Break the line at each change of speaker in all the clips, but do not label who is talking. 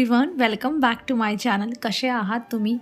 Everyone welcome back to my channel. कसे आहात तुम्ही?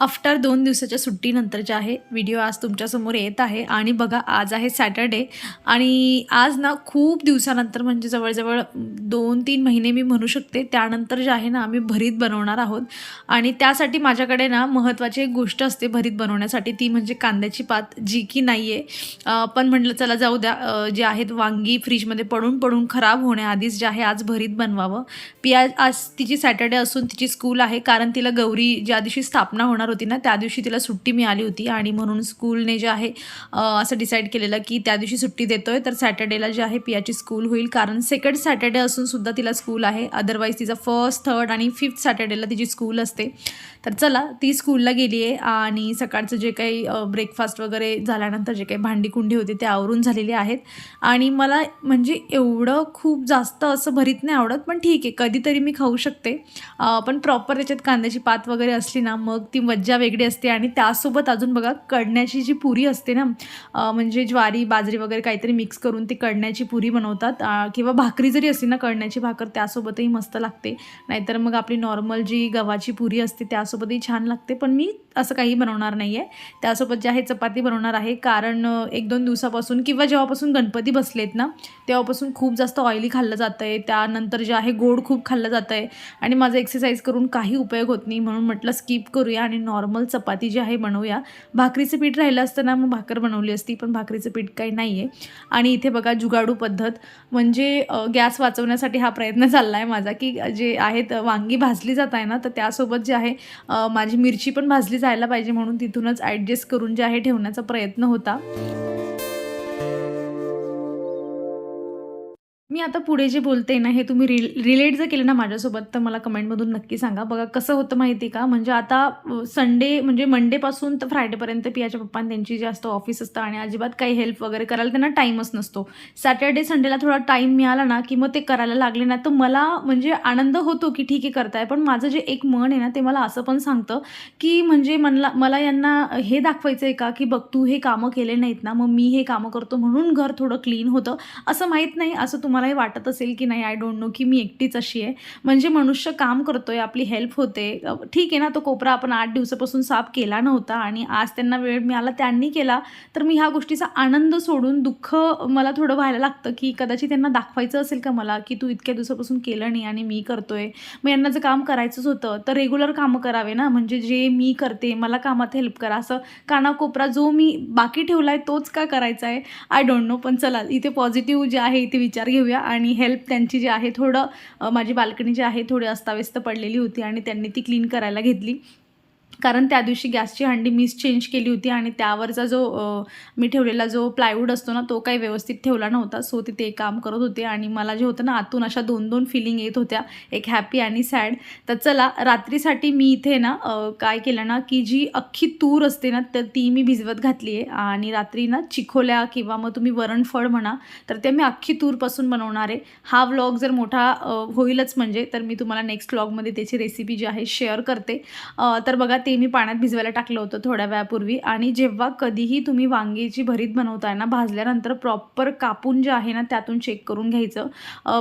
आफ्टर दोन दिवसाच्या सुट्टीनंतर जे आहे व्हिडिओ आज तुमच्यासमोर येत आहे. आणि बघा आज आहे सॅटर्डे. आणि आज ना खूप दिवसानंतर म्हणजे जवळजवळ दोन तीन महिने मी म्हणू शकते त्यानंतर जे आहे ना आम्ही भरीत बनवणार आहोत. आणि त्यासाठी माझ्याकडे ना महत्त्वाची एक गोष्ट असते भरीत बनवण्यासाठी. ती म्हणजे कांद्याची पात जी की नाही आहे पण म्हटलं चला जाऊ द्या. जे आहेत वांगी फ्रीजमध्ये पडून पडून खराब होण्याआधीच जे आहे आज भरीत बनवावं. पिया आज तिची सॅटर्डे असून तिची स्कूल आहे कारण तिला गौरी ज्या दिवशी स्थापना होणार होती ना त्या दिवशी तिला सुट्टी मिळाली होती. आणि म्हणून स्कूलने जे आहे असं डिसाईड केलेलं की त्या दिवशी सुट्टी देतोय. तर सॅटर्डेला जे आहे पियाची स्कूल होईल कारण सेकंड सॅटर्डे असून सुद्धा तिला स्कूल आहे. अदरवाईज तिचा फर्स्ट थर्ड आणि फिफ्थ सॅटर्डेला तिची स्कूल असते. तर चला ती स्कूलला गेली आहे आणि सकाळचं जे काही ब्रेकफास्ट वगैरे झाल्यानंतर जे काही भांडीकुंडी होते होती ते आवरून झालेले आहेत. आणि मला म्हणजे एवढं खूप जास्त असं भरीत नाही आवडत पण ठीक आहे कधीतरी मी खाऊ शकते. पण प्रॉपर त्याच्यात कांद्याची पात वगैरे असली ना मग ती मज्जा वेगळी असते. आणि त्यासोबत अजून बघा कडण्याची जी पुरी असते ना म्हणजे ज्वारी बाजरी वगैरे काहीतरी मिक्स करून ती कडण्याची पुरी बनवतात. किंवा भाकरी जरी असली ना कडण्याची भाकर त्यासोबतही मस्त लागते. नाहीतर मग आपली नॉर्मल जी गव्हाची पुरी असते त्यासोबतही छान लागते. पण मी असं काही बनवणार नाही आहे त्यासोबत जे आहे चपाती बनवणार आहे. कारण एक दोन दिवसापासून किंवा जेव्हापासून गणपती बसलेत ना तेव्हापासून खूप जास्त ऑइली खाल्लं जातं आहे त्यानंतर जे आहे गोड खूप खाल्लं जातं आहे आणि माझं एक्सरसाइज करून काही उपयोग होत नाही. म्हणून म्हटलं स्किप करूया आणि नॉर्मल चपाती जी आहे बनवूया. भाकरीचं पीठ राहिलं असतं ना मग भाकर बनवली असती पण भाकरीचं पीठ काही नाही आहे आणि इथे बघा जुगाडू पद्धत. म्हणजे गॅस वाचवण्यासाठी हा प्रयत्न चालला आहे माझा की जे आहेत वांगी भाजली जात आहे ना तर त्यासोबत जे आहे माझी मिरची पण भाजली जायला पाहिजे म्हणून तिथूनच ॲडजस्ट करून जे आहे ठेवण्याचा प्रयत्न होता. आता पुढे जे बोलते ना हे तुम्ही रिल रिलेट जर केलं ना माझ्यासोबत तर मला कमेंटमधून नक्की सांगा. बघा कसं होतं माहिती का? म्हणजे आता संडे म्हणजे मंडेपासून तर फ्रायडेपर्यंत पियाच्या पप्पांनी त्यांची जे असतं ऑफिस असतं आणि अजिबात काही हेल्प वगैरे करायला त्यांना टाईमच नसतो. सॅटर्डे संडेला थोडा टाईम मिळाला ना की मग ते करायला लागले ना तर मला म्हणजे आनंद होतो की ठीक आहे करताय. पण माझं जे एक मन आहे ना ते मला असं पण सांगतं की म्हणजे मला मला यांना हे दाखवायचं आहे का की बघ तू हे कामं केले नाहीत ना मग मी हे कामं करतो म्हणून घर थोडं क्लीन होतं. असं माहीत नाही असं तुम्हाला तुम्हालाही वाटत असेल की नाही आय डोंट नो की मी एकटीच अशी आहे. म्हणजे मनुष्य काम करतोय आपली हेल्प होते. ठीक आहे ना तो कोपरा आपण आठ दिवसापासून साफ केला नव्हता आणि आज त्यांना वेळ मिळाला त्यांनी केला तर मी ह्या गोष्टीचा आनंद सोडून दुःख मला थोडं व्हायला लागतं की कदाचित त्यांना दाखवायचं असेल का मला की तू इतक्या दिवसापासून केलं नाही आणि मी करतोय. मग यांना जर काम करायचंच होतं तर रेग्युलर कामं करावे ना. म्हणजे जे मी करते मला कामात हेल्प करा. असं कानाकोपरा जो मी बाकी ठेवला आहे तोच का करायचा आहे आय डोंट नो पण चला इथे पॉझिटिव्ह जे आहे इथे विचार घेऊया. आणि हेल्प त्यांची जी आहे थोडं माझी बाल्कनी जी आहे थोडी अस्ताव्यस्त पडलेली होती आणि त्यांनी ती क्लीन करायला घेतली. कारण त्या दिवशी गॅसची हंडी मीच चेंज केली होती आणि त्यावरचा जो मी ठेवलेला जो प्लायवूड असतो ना तो काही व्यवस्थित ठेवला नव्हता. सो तिथे काम करत होते आणि मला जे होतं ना आतून अशा दोन दोन फिलिंग येत होत्या एक हॅपी आणि सॅड तर चला रात्रीसाठी मी इथे ना काय केलं ना की जी अख्खी तूर असते ना तर ती मी भिजवत घातली आहे. आणि रात्री ना चिखोल्या किंवा मग तुम्ही वरणफळ म्हणा तर ते मी अख्खी तूरपासून बनवणार आहे. हा व्लॉग जर मोठा होईलच म्हणजे तर मी तुम्हाला नेक्स्ट व्लॉगमध्ये त्याची रेसिपी जी आहे शेअर करते. तर बघा ते मी पाण्यात भिजवायला टाकलं होतं थोड्या वेळापूर्वी. आणि जेव्हा कधीही तुम्ही वांग्याची भरीत बनवताय ना भाजल्यानंतर प्रॉपर कापून जे आहे ना त्यातून चेक करून घ्यायचं.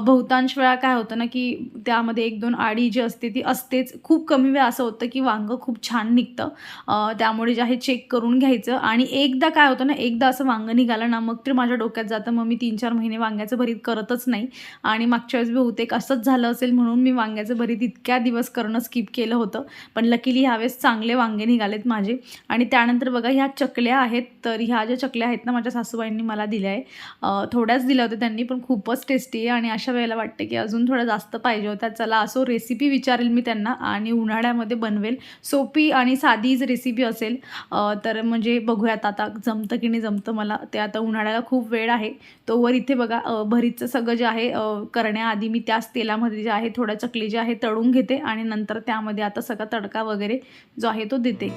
बहुतांश वेळा काय होतं ना की त्यामध्ये एक दोन आडी जी असते ती असतेच. खूप कमी वेळा असं होतं की वांगं खूप छान निघतं. त्यामुळे जे आहे चेक करून घ्यायचं. आणि एकदा काय होतं ना एकदा असं वांगं निघालं ना मग ते माझ्या डोक्यात जातं मग मी तीन चार महिने वांग्याचं भरीत करतच नाही. आणि मागच्या वेळेस बहुतेक असंच झालं असेल म्हणून मी वांग्याचं भरीत इतक्या दिवस करणं स्किप केलं होतं. पण लकीली ह्यावेळेस चांगले वांगे निघालेत माझे. आणि त्यानंतर बघा ह्या चकल्या आहेत तर ह्या ज्या चकल्या आहेत ना माझ्या सासूबाईंनी मला दिल्या आहे. थोड्याच दिल्या होत्या त्यांनी पण खूपच टेस्टी आहे आणि अशा वेळेला वाटते की अजून थोडं जास्त पाहिजे होत्या चला असो रेसिपी विचारेल मी त्यांना आणि उन्हाळ्यामध्ये बनवेल. सोपी आणि साधीच रेसिपी असेल तर म्हणजे बघूयात आता जमतं की नाही जमतं मला. ते आता उन्हाळ्याला खूप वेळ आहे. तोवर इथे बघा अ, भरीतचं सगळं जे आहे करण्याआधी मी त्याच तेलामध्ये जे आहे थोड्या चकली जे आहे तळून घेते आणि नंतर त्यामध्ये आता सगळा तडका वगैरे जो आहे तो देते.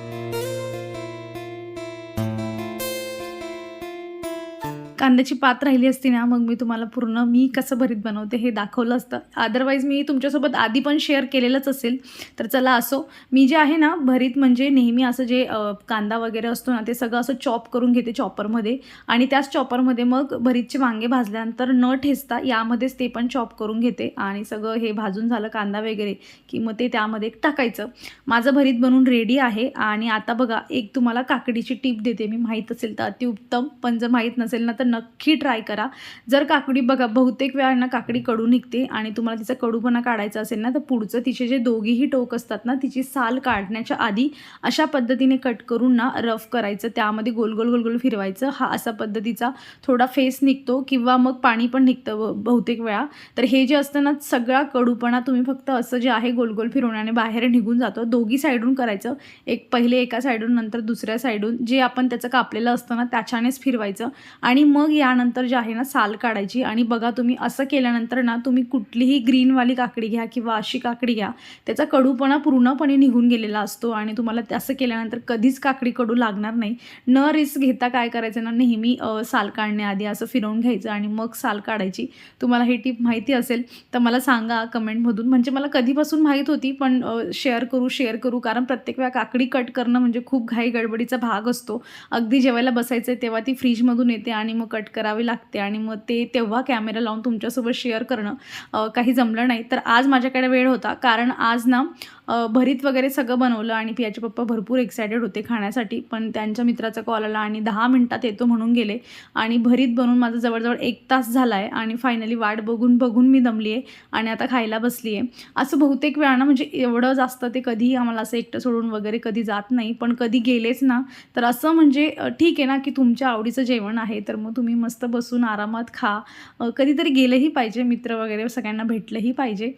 कांद्याची पात राहिली असती ना मग मी तुम्हाला पूर्ण मी कसं भरीत बनवते हे दाखवलं असतं. अदरवाईज मी तुमच्यासोबत आधी पण शेअर केलेलंच असेल. तर चला असो मी जे आहे ना भरीत म्हणजे नेहमी असं जे कांदा वगैरे असतो ना ते सगळं असं चॉप करून घेते चॉपरमध्ये आणि त्याच चॉपरमध्ये मग भरीतचे वांगे भाजल्यानंतर न ठेचता यामध्येच ते पण चॉप करून घेते. आणि सगळं हे भाजून झालं कांदा वगैरे की मग ते त्यामध्ये टाकायचं. माझं भरीत बनून रेडी आहे. आणि आता बघा एक तुम्हाला काकडीची टीप देते. मी माहीत असेल तर अतिउत्तम पण जर माहीत नसेल ना तर नक्की ट्राय करा. जर काकडी बघा बहुतेक वेळा ना काकडी कडू निघते आणि तुम्हाला तिचा कडूपणा काढायचा असेल ना तर पुढचं तिचे जे दोघीही टोक असतात ना तिची साल काढण्याच्या आधी अशा पद्धतीने कट करून ना रफ करायचं. त्यामध्ये गोल गोल गोल गोल फिरवायचं. हा असा पद्धतीचा थोडा फेस निघतो किंवा मग पाणी पण निघतं बहुतेक वेळा. तर हे जे असतं ना सगळा कडूपणा तुम्ही फक्त असं जे आहे गोल गोल फिरवण्याने बाहेर निघून जातो. दोघी साईडून करायचं. एक पहिले एका साईडून नंतर दुसऱ्या साईडून. जे आपण त्याचं कापलेलं असतं ना त्याच्यानेच फिरवायचं. आणि मग मग यानंतर जे आहे ना साल काढायची. आणि बघा तुम्ही असं केल्यानंतर ना तुम्ही कुठलीही ग्रीनवाली काकडी घ्या किंवा अशी काकडी घ्या त्याचा कडूपणा पूर्णपणे निघून गेलेला असतो. आणि तुम्हाला असं केल्यानंतर कधीच काकडी कडू लागणार नाही. न रिस्क घेता काय करायचं ना नेहमी साल काढण्याआधी असं फिरवून घ्यायचं आणि मग साल काढायची. तुम्हाला ही टीप माहिती असेल तर मला सांगा कमेंटमधून. म्हणजे मला कधीपासून माहीत होती पण शेअर करू शेअर करू कारण प्रत्येक वेळा काकडी कट करणं म्हणजे खूप घाई गडबडीचा भाग असतो. अगदी जेवायला बसायचं आहे तेव्हा ती फ्रीजमधून येते आणि मग कट करावी लागते आणि मग ते तेव्हा कॅमेरा लावून तुमच्यासोबत शेअर करणं काही जमलं नाही. तर आज माझ्याकडे वेळ होता. कारण आज ना भरीत वगैरे सगळं बनवलं आणि पियाचे पप्पा भरपूर एक्सायटेड होते खाण्यासाठी. पण त्यांच्या मित्राचा कॉल आला आणि दहा मिनटात येतो म्हणून गेले. आणि भरीत बनवून माझं जवळजवळ एक तास झाला आहे आणि फायनली वाट बघून बघून मी दमली आहे आणि आता खायला बसली आहे असं बहुतेक वेळा ना म्हणजे एवढं जास्त ते कधीही आम्हाला असं एकटं सोडून वगैरे कधी जात नाही. पण कधी गेलेच ना तर असं म्हणजे ठीक आहे ना की तुमच्या आवडीचं जेवण आहे तर मग तुम्ही मस्त बसून आरामात खा. कधीतरी गेलंही पाहिजे मित्र वगैरे सगळ्यांना भेटलंही पाहिजे.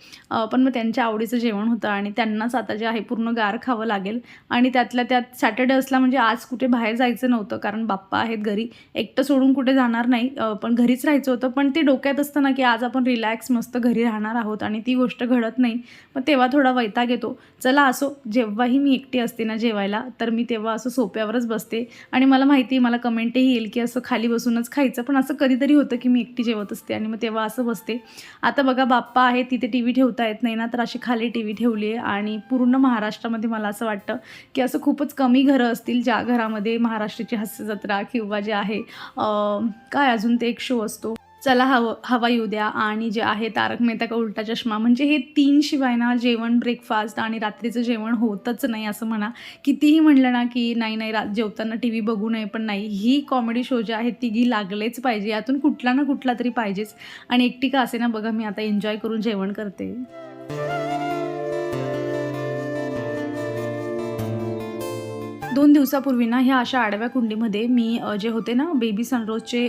पण मग त्यांच्या आवडीचं जेवण होतं आणि त्यांनाच आता जे आहे पूर्ण गार खावं लागेल. आणि त्यातल्या त्यात सॅटर्डे असला म्हणजे आज कुठे बाहेर जायचं नव्हतं कारण बाप्पा आहेत घरी. एकटं सोडून कुठे जाणार नाही पण घरीच राहायचं होतं. पण ते डोक्यात असतं ना की आज आपण रिलॅक्स मस्त घरी राहणार आहोत आणि ती गोष्ट घडत नाही. मग तेव्हा थोडा वैताग येतो. चला असो जेव्हाही मी एकटी असते ना जेवायला तर मी तेव्हा असं सोप्यावरच बसते. आणि मला माहिती आहे मला कमेंटही येईल की असं खाली बसूनच खायचं. पण असं कधीतरी होतं की मी एकटी जेवत असते आणि मग तेव्हा असं बसते. आता बघा बाप्पा आहे तिथे टी व्ही ठेवता येत नाही ना तर अशी खाली टी व्ही ठेवली आहे आणि पूर्ण महाराष्ट्रामध्ये मला असं वाटतं की असं खूपच कमी घरं असतील ज्या घरामध्ये महाराष्ट्राची हास्य जत्रा किंवा जे आहे काय अजून ते एक शो असतो. चला हव हवा येऊ द्या आणि जे आहे तारक मेहता का उलटा चष्मा. म्हणजे हे तीन शिवाय ना जेवण ब्रेकफास्ट आणि रात्रीचं जेवण होतच नाही असं म्हणा. कितीही म्हणलं ना की नाही नाही रा जेवताना टी व्ही बघू नये पण नाही. ही कॉमेडी शो जे आहेत तिघी लागलेच पाहिजे यातून कुठला ना कुठला तरी पाहिजेच. आणि एकटी का असे ना बघा मी आता एन्जॉय करून जेवण करते. दोन दिवसापूर्वी ना ह्या अशा आडव्या कुंडीमध्ये मी जे होते ना बेबी सनरोजचे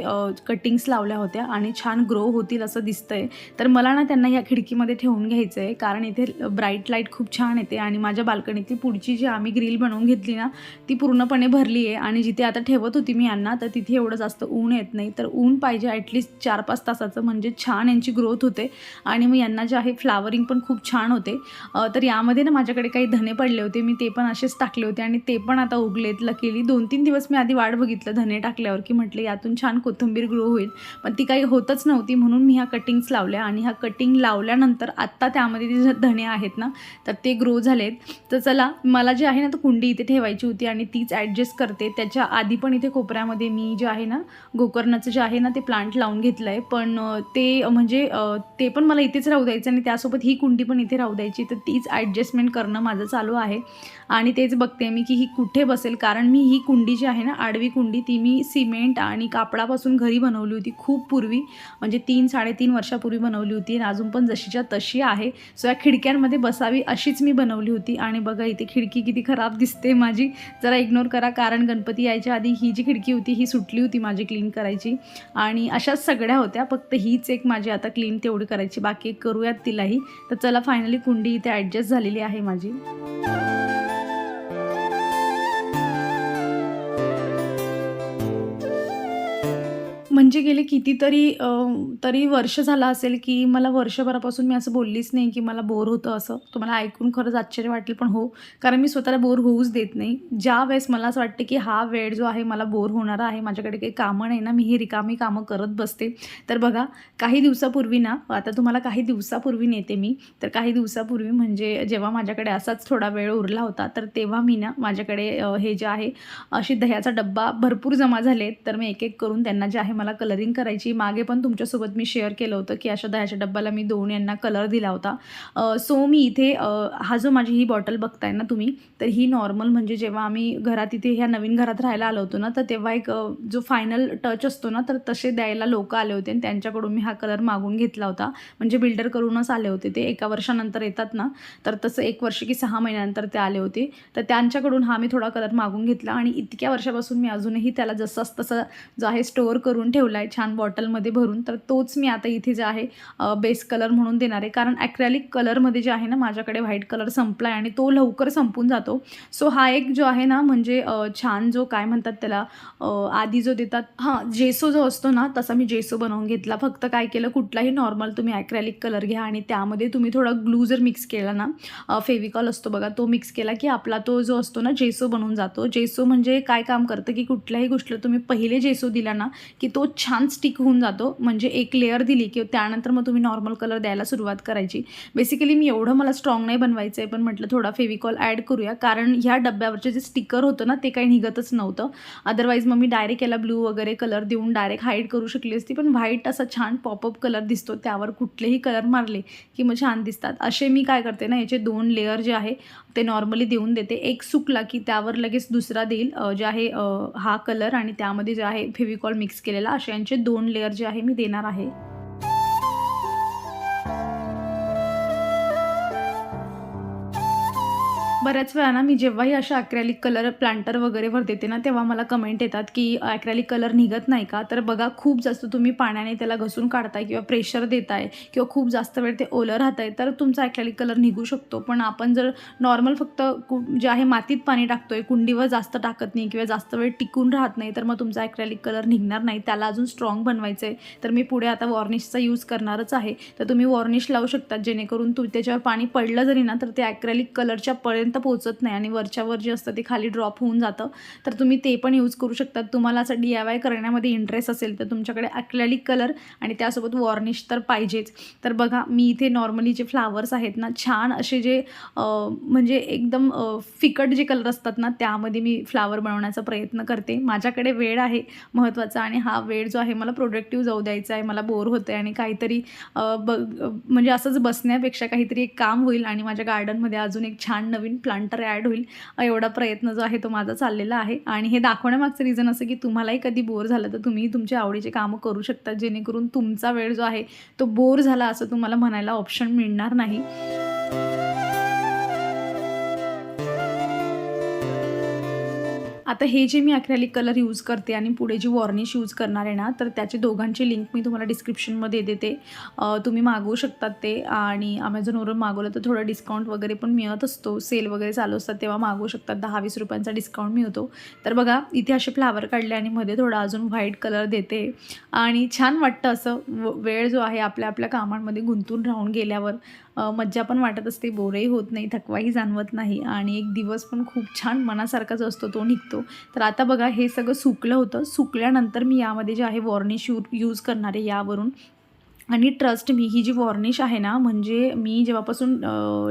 कटिंग्स लावल्या होत्या आणि छान ग्रो होतील असं दिसतंय. तर मला ना त्यांना या खिडकीमध्ये ठेवून घ्यायचं आहे कारण इथे ब्राईट लाइट खूप छान येते आणि माझ्या बाल्कनीतली पुढची जी आम्ही ग्रिल बनवून घेतली ना ती पूर्णपणे भरली आहे आणि जिथे आता ठेवत होती मी यांना तर तिथे एवढं जास्त ऊन येत नाही. तर ऊन पाहिजे ॲटलिस्ट चार पाच तासाचं म्हणजे छान यांची ग्रोथ होते आणि मग यांना जे आहे फ्लावरिंग पण खूप छान होते. तर यामध्ये ना माझ्याकडे काही धने पडले होते मी ते पण असेच टाकले होते आणि ते पण आता उगलेत लकीली. दोन तीन दिवस मी आधी वाट बघितलं धने टाकल्यावर की म्हटलं यातून छान कोथिंबीर ग्रो होईल. पण ती काही होतच नव्हती म्हणून मी ह्या कटिंग्स लावल्या. आणि ह्या कटिंग लावल्यानंतर आत्ता त्यामध्ये जे धने आहेत ना तर ते ग्रो झालेत. तर चला मला जे आहे ना तर कुंडी इथे ठेवायची होती आणि तीच ॲडजस्ट करते. त्याच्या आधी पण इथे कोपऱ्यामध्ये मी जे आहे ना गोकर्णाचं जे आहे ना ते प्लांट लावून घेतलं आहे पण ते म्हणजे ते पण मला इथेच राहू द्यायचं आणि त्यासोबत ही कुंडी पण इथे राहू द्यायची. तर तीच ॲडजस्टमेंट करणं माझं चालू आहे. आणि तेच बघते मी की ही कुठे बसेल. कारण मी ही कुंडी जी आहे ना आडवी कुंडी ती मी सिमेंट आणि कापडापासून घरी बनवली होती खूप पूर्वी. म्हणजे तीन साडेतीन वर्षापूर्वी बनवली होती आणि अजून पण जशीच्या तशी आहे. सो या खिडक्यांमध्ये बसावी अशीच मी बनवली होती. आणि बघा इथे खिडकी किती खराब दिसते माझी. जरा इग्नोर करा कारण गणपती यायच्या आधी ही जी खिडकी होती ही सुटली होती माझी क्लीन करायची. आणि अशाच सगळ्या होत्या फक्त हीच एक माझी आता क्लीन तेवढी करायची. बाकी एक करूयात तिलाही. तर चला फायनली कुंडी इथे ॲडजस्ट झालेली आहे माझी. म्हणजे गेले कितीतरी तरी वर्ष झालं असेल, की मला वर्षभरापासून मी असं बोललीच नाही, की मला बोर होतं असं. तुम्हाला ऐकून खरंच आश्चर्य वाटेल, पण हो, कारण मी स्वतःला बोर होऊच देत नाही. ज्या वेळेस मला असं वाटतं, की हा वेळ जो आहे मला बोर होणारा आहे, माझ्याकडे काही कामं नाही ना, मी ही रिकामी कामं करत बसते. तर बघा, काही दिवसापूर्वी ना, आता तुम्हाला काही दिवसापूर्वी नेते मी. तर काही दिवसापूर्वी म्हणजे जेव्हा माझ्याकडे असाच थोडा वेळ उरला होता, तर तेव्हा मी ना माझ्याकडे हे जे आहे अशी दह्याचा डब्बा भरपूर जमा झाले. तर मी एक-एक करून त्यांना जे आहे मला मला कलरिंग करायची. मागे पण तुमच्यासोबत मी शेअर केलं होतं, की अशा दह्याच्या डब्याला मी दोन यांना कलर दिला होता. सो मी इथे हा जो माझी ही बॉटल बघताय ना तुम्ही, तर ही नॉर्मल म्हणजे जेव्हा आम्ही घरात इथे ह्या नवीन घरात राहायला आलो होतो ना, तर तेव्हा एक जो फायनल टच असतो ना, तर तसे द्यायला लोक आले होते आणि त्यांच्याकडून मी हा कलर मागून घेतला होता. म्हणजे बिल्डर करूनच आले होते ते. एका वर्षानंतर येतात ना, तर तसं एक वर्ष की सहा महिन्यानंतर ते आले होते. तर त्यांच्याकडून हा मी थोडा कलर मागून घेतला आणि इतक्या वर्षापासून मी अजूनही त्याला जसाच तसा जो आहे स्टोअर करून ठेवला आहे छान बॉटलमध्ये भरून. तर तोच मी आता इथे जे आहे बेस कलर म्हणून देणार आहे. कारण ॲक्रॅलिक कलरमध्ये जे आहे ना, माझ्याकडे व्हाईट कलर संपला आहे आणि तो लवकर संपून जातो. सो हा एक जो आहे ना, म्हणजे छान जो काय म्हणतात त्याला आधी जो देतात हां, जेसो जो असतो ना, तसा मी जेसो बनवून घेतला. फक्त काय केलं, कुठलाही नॉर्मल तुम्ही ॲक्रेलिक कलर घ्या आणि त्यामध्ये तुम्ही थोडा ग्लू जर मिक्स केला ना, फेविकॉल असतो बघा, तो मिक्स केला, की आपला तो जो असतो ना, जेसो बनून जातो. जेसो म्हणजे काय काम करतं, की कुठल्याही गोष्टीला तुम्ही पहिले जेसो दिला ना, की तो छान स्टिक होऊन जातो. म्हणजे एक लेअर दिली, की त्यानंतर मग तुम्ही नॉर्मल कलर द्यायला सुरुवात करायची. बेसिकली मी एवढं मला स्ट्राँग नाही बनवायचं आहे, पण म्हटलं थोडा फेविकॉल ॲड करूया. कारण ह्या डब्यावरचे जे स्टिकर होतं ना, ते काही निघतच नव्हतं. अदरवाईज मग मी डायरेक्ट याला ब्लू वगैरे कलर देऊन डायरेक्ट हाईड करू शकली असती. पण व्हाईट असा छान पॉपअप कलर दिसतो. त्यावर कुठलेही कलर मारले, की मग छान दिसतात. असे मी काय करते ना, याचे दोन लेयर जे आहे ते नॉर्मली देऊन देते. एक सुकला, की त्यावर लगेच दुसरा देईल जे आहे हा कलर आणि त्यामध्ये जे आहे फेविकॉल मिक्स केलेला. असे यांचे 2 लेयर जे आहे मी देणार आहे. बऱ्याच वेळा ना, मी जेव्हाही अशा ॲक्रॅलिक कलर प्लांटर वगैरेवर देते ना, तेव्हा मला कमेंट येतात, की ॲक्रॅलिक कलर निघत नाही का? तर बघा, खूप जास्त तुम्ही पाण्याने त्याला घसून काढताय किंवा प्रेशर देताय किंवा खूप जास्त वेळ ते ओलं राहतंय, तर तुमचा ॲक्रॅलिक कलर निघू शकतो. पण आपण जर नॉर्मल फक्त कु जे आहे मातीत पाणी टाकतोय, कुंडीवर जास्त टाकत नाही किंवा जास्त वेळ टिकून राहत नाही, तर मग तुमचा ॲक्रॅलिक कलर निघणार नाही. त्याला अजून स्ट्राँग बनवायचं आहे. तर मी पुढे आता वॉर्निशचा यूज करणारच आहे. तर तुम्ही वॉर्निश लावू शकता, जेणेकरून तू त्याच्यावर पाणी पडलं जरी ना, तर ते ॲक्रॅलिक कलरच्या पर्यंत पोहोचत नाही आणि वरच्यावर जे असतं ते खाली ड्रॉप होऊन जातं. तर तुम्ही ते पण यूज करू शकता. तुम्हाला असं डी-आय-वाय करण्यामध्ये इंटरेस्ट असेल, तर तुमच्याकडे ॲक्रेलिक कलर आणि त्यासोबत वॉर्निश तर पाहिजेच. तर बघा, मी इथे नॉर्मली जे फ्लॉवर्स आहेत ना, छान असे जे म्हणजे एकदम फिकट जे कलर असतात ना, त्यामध्ये मी फ्लॉवर बनवण्याचा प्रयत्न करते. माझ्याकडे वेळ आहे महत्त्वाचा आणि हा वेळ जो आहे मला प्रोडक्टिव्ह जाऊ द्यायचा आहे. मला बोर होतंय आणि काहीतरी ब म्हणजे असंच बसण्यापेक्षा काहीतरी एक काम होईल आणि माझ्या गार्डनमध्ये अजून एक छान नवीन प्लांटर ॲड होईल. एवढा प्रयत्न जो आहे तो माझा चाललेला आहे आणि हे दाखवण्यामागचं रिझन असं, की तुम्हालाही कधी बोर झालं, तर तुम्ही तुमच्या आवडीचे कामं करू शकता. जेणेकरून तुमचा वेळ जो आहे तो बोर झाला असं तुम्हाला म्हणायला ऑप्शन मिळणार नाही. आता हे जे मी ॲक्रेलिक कलर यूज करते आणि पुढे जी वॉर्निश यूज करणार आहे ना, तर त्याची दोघांची लिंक मी तुम्हाला डिस्क्रिप्शनमध्ये देते. तुम्ही मागवू शकतात ते आणि अमेझॉनवरून मागवलं तर थोडं डिस्काउंट वगैरे पण मिळत असतो. सेल वगैरे चालू असतात तेव्हा मागवू शकतात. दहा वीस रुपयांचा डिस्काउंट मिळतो. तर बघा, इथे असे फ्लावर काढले आणि मध्ये थोडा अजून व्हाईट कलर देते आणि छान वाटतं असं व वेळ जो आहे आपल्या आपल्या कामांमध्ये गुंतून राहून गेल्यावर मज्जा पण वाटत असते, बोरही होत नाही, थकवाही जाणवत नाही आणि एक दिवस पण खूप छान मनासारखा जो असतो तो निघतो. तर आता बघा, हे सगळं सुकलं होतं. सुकल्यानंतर मी यामध्ये जे आहे वॉर्निश यू यूज करणार आहे यावरून आणि ट्रस्ट मी ही जी वॉर्निश आहे ना, म्हणजे मी जेव्हापासून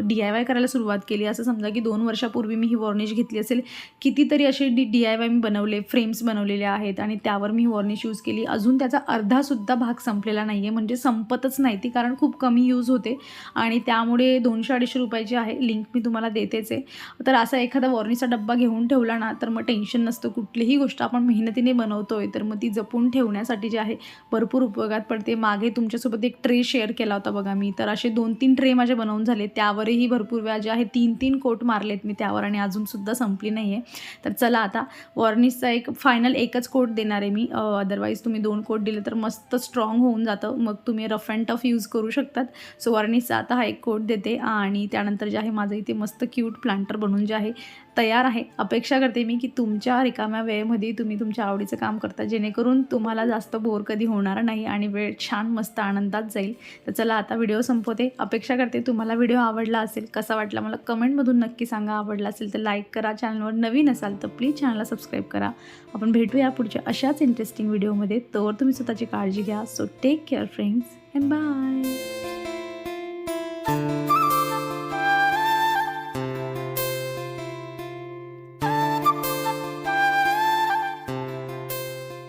डी-आय-वाय करायला सुरुवात केली, असं समजा की दोन वर्षापूर्वी मी ही वॉर्निश घेतली असेल. कितीतरी असे डी डी-आय-वाय मी बनवले, फ्रेम्स बनवलेले आहेत आणि त्यावर मी वॉर्निश यूज केली. अजून त्याचा अर्धासुद्धा भाग संपलेला नाही आहे, म्हणजे संपतच नाही ती, कारण खूप कमी यूज होते आणि त्यामुळे दोनशे अडीचशे रुपयाची आहे. लिंक मी तुम्हाला देतेच आहे. तर असा एखादा वॉर्निशचा डब्बा घेऊन ठेवला ना, तर मग टेन्शन नसतं. कुठलीही गोष्ट आपण मेहनतीने बनवतो आहे तर मग ती जपून ठेवण्यासाठी जे आहे भरपूर उपयोगात पडते. मागे तुमच्या तुमच्यासोबत एक ट्रे शेअर केला होता बघा मी. तर असे दोन तीन ट्रे माझे बनवून झाले त्यावरही भरपूर वेळा जे आहे तीन तीन कोट मारलेत मी त्यावर आणि अजूनसुद्धा संपली नाही आहे तर चला आता वॉर्निशचा एक फायनल एकच कोट देणार आहे मी. अदरवाईज तुम्ही दोन कोट दिले तर मस्त स्ट्रॉंग होऊन जातं. मग तुम्ही रफ अँड टफ यूज करू शकतात. सो वॉर्निशचा आता हा एक कोट देते. आणि त्यानंतर जे आहे माझं इथे मस्त क्यूट प्लांटर बनून जे आहे तयार आहे. अपेक्षा करते मी की तुमच्या रिकाम्या वेळेमध्ये तुम्ही तुमच्या आवडीचं काम करता. जेणेकरून तुम्हाला जास्त बोर कधी होणार नाही आणि वेळ छान मस्त आनंदात जाईल. तर चला आता व्हिडिओ संपवते. अपेक्षा करते तुम्हाला व्हिडिओ आवडला असेल कसा वाटला मला कमेंटमधून नक्की सांगा. आवडला असेल तर लाईक करा. चॅनलवर नवीन असाल तर प्लीज चॅनलला सबस्क्राईब करा. आपण भेटूया पुढच्या अशाच इंटरेस्टिंग व्हिडिओमध्ये तर तुम्ही स्वतःची काळजी घ्या. So take care friends and bye